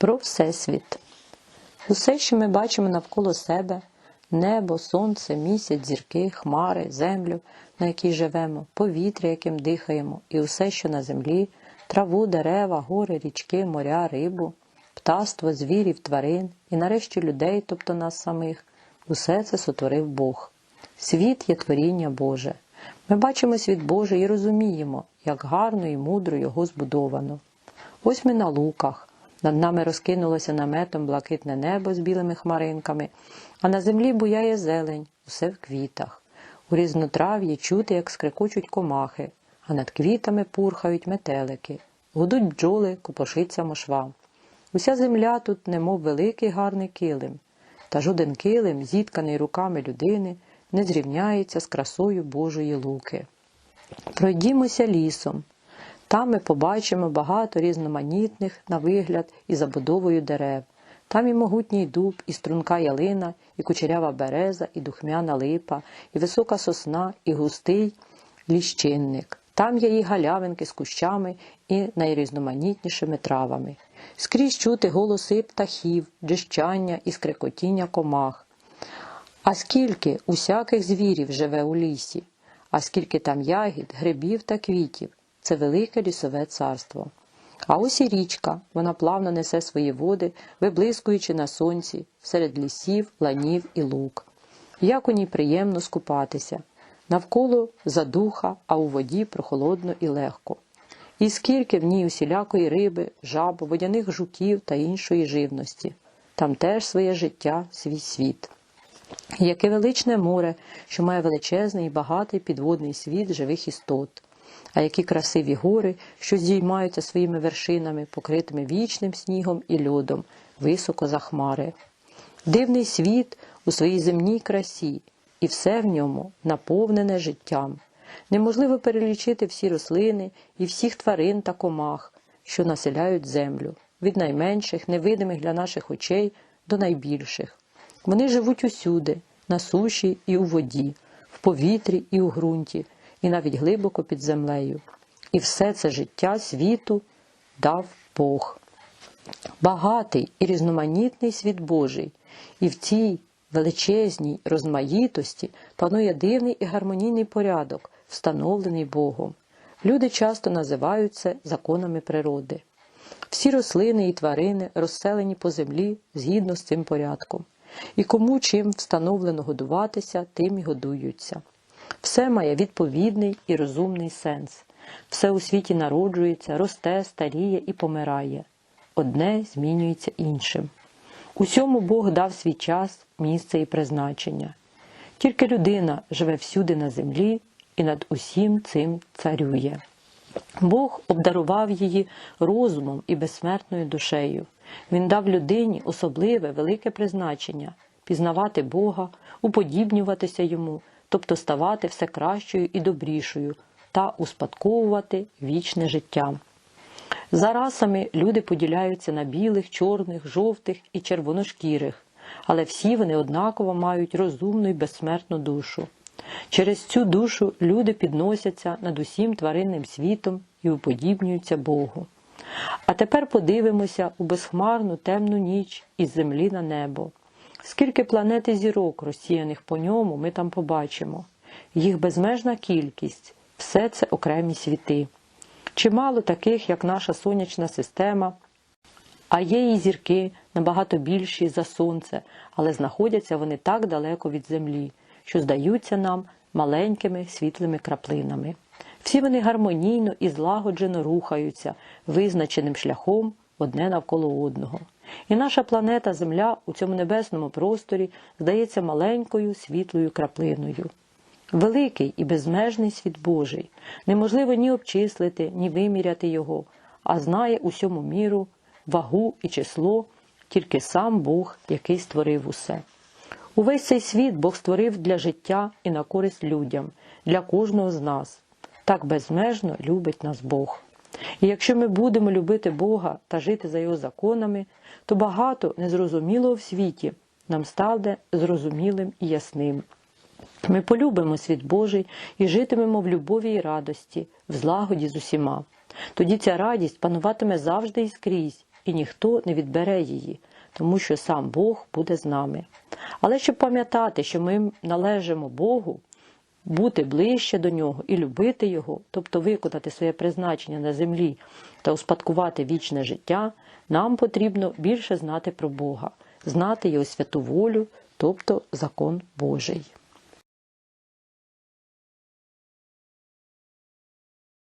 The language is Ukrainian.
Про Всесвіт. Усе, що ми бачимо навколо себе небо, сонце, місяць, зірки, хмари, землю, на якій живемо, повітря, яким дихаємо, і усе, що на землі, траву, дерева, гори, річки, моря, рибу, птаство, звірів, тварин і нарешті людей, тобто нас самих, усе це сотворив Бог. Світ є творіння Боже. Ми бачимо світ Божий і розуміємо, як гарно і мудро його збудовано. Ось ми на луках. Над нами розкинулося наметом блакитне небо з білими хмаринками, а на землі буяє зелень, усе в квітах. У різнотрав'ї чути, як скрикочуть комахи, а над квітами пурхають метелики, гудуть бджоли, купошиться мошва. Уся земля тут, немов великий гарний килим, та жоден килим, зітканий руками людини, не зрівняється з красою Божої луки. Пройдімося лісом. Там ми побачимо багато різноманітних на вигляд і забудовою дерев. Там і могутній дуб, і струнка ялина, і кучерява береза, і духмяна липа, і висока сосна, і густий ліщинник. Там є і галявинки з кущами і найрізноманітнішими травами. Скрізь чути голоси птахів, джищання і скрекотіння комах. А скільки усяких звірів живе у лісі, а скільки там ягід, грибів та квітів це велике лісове царство. А ось і річка, вона плавно несе свої води, виблискуючи на сонці, серед лісів, ланів і лук. Як у ній приємно скупатися, навколо задуха, а у воді прохолодно і легко. І скільки в ній усілякої риби, жаб, водяних жуків та іншої живності. Там теж своє життя, свій світ. Яке величне море, що має величезний і багатий підводний світ живих істот а які красиві гори, що здіймаються своїми вершинами, покритими вічним снігом і льодом, високо за хмари. Дивний світ у своїй земній красі, і все в ньому наповнене життям. Неможливо перелічити всі рослини і всіх тварин та комах, що населяють землю, від найменших, невидимих для наших очей до найбільших. Вони живуть усюди, на суші і у воді, в повітрі і у ґрунті і навіть глибоко під землею. І все це життя світу дав Бог. Багатий і різноманітний світ Божий, і в цій величезній розмаїтості панує дивний і гармонійний порядок, встановлений Богом. Люди часто називають це законами природи. Всі рослини і тварини розселені по землі згідно з цим порядком, і кому чим встановлено годуватися, тим і годуються. Все має відповідний і розумний сенс. Все у світі народжується, росте, старіє і помирає. Одне змінюється іншим. Усьому Бог дав свій час, місце і призначення. Тільки людина живе всюди на землі і над усім цим царює. Бог обдарував її розумом і безсмертною душею. Він дав людині особливе велике призначення пізнавати Бога, уподібнюватися йому, тобто ставати все кращою і добрішою та успадковувати вічне життя. За расами люди поділяються на білих, чорних, жовтих і червоношкірих, але всі вони однаково мають розумну і безсмертну душу. Через цю душу люди підносяться над усім тваринним світом і уподібнюються Богу. А тепер подивимося у безхмарну темну ніч із землі на небо. Скільки планет і зірок, розсіяних по ньому, ми там побачимо. Їх безмежна кількість, все це окремі світи. Чимало таких, як наша сонячна система, а є і зірки набагато більші за сонце, але знаходяться вони так далеко від землі, що здаються нам маленькими світлими краплинами. Всі вони гармонійно і злагоджено рухаються визначеним шляхом одне навколо одного. І наша планета Земля у цьому небесному просторі здається маленькою світлою краплиною. Великий і безмежний світ Божий, неможливо ні обчислити, ні виміряти його, а знає усьому міру, вагу і число тільки сам Бог, який створив усе. Увесь цей світ Бог створив для життя і на користь людям, для кожного з нас. Так безмежно любить нас Бог. І якщо ми будемо любити Бога та жити за Його законами, то багато незрозумілого в світі нам стане зрозумілим і ясним. Ми полюбимо світ Божий і житимемо в любові і радості, в злагоді з усіма. Тоді ця радість пануватиме завжди і скрізь, і ніхто не відбере її, тому що сам Бог буде з нами. Але щоб пам'ятати, що ми належимо Богу, бути ближче до нього і любити його, тобто виконати своє призначення на землі та успадкувати вічне життя, нам потрібно більше знати про Бога, знати його святу волю, тобто закон Божий.